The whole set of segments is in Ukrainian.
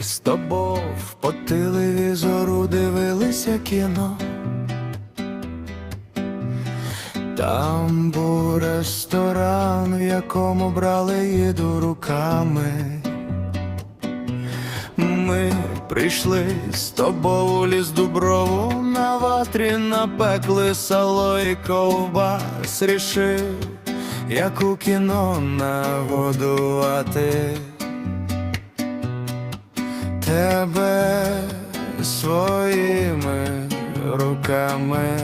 з тобою по телевізору дивилися кіно. Там був ресторан, в якому брали їду руками. Ми прийшли з тобою ліс Дуброву на ватрі напекли сало і ковбас рішив, як у кіно нагодувати тебе своїми руками.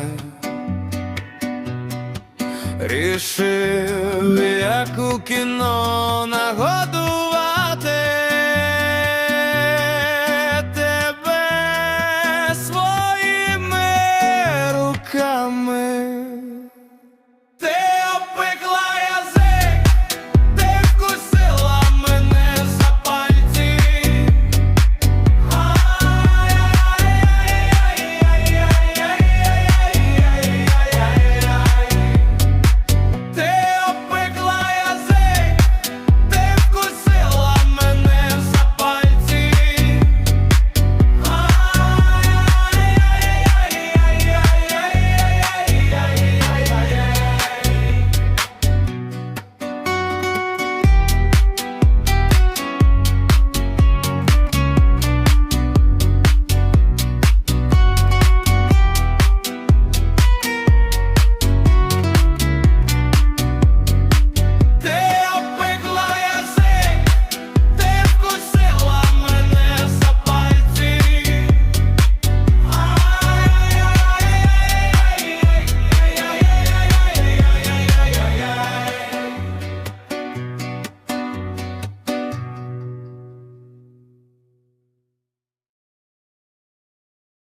Рішив, як у кіно нагодувати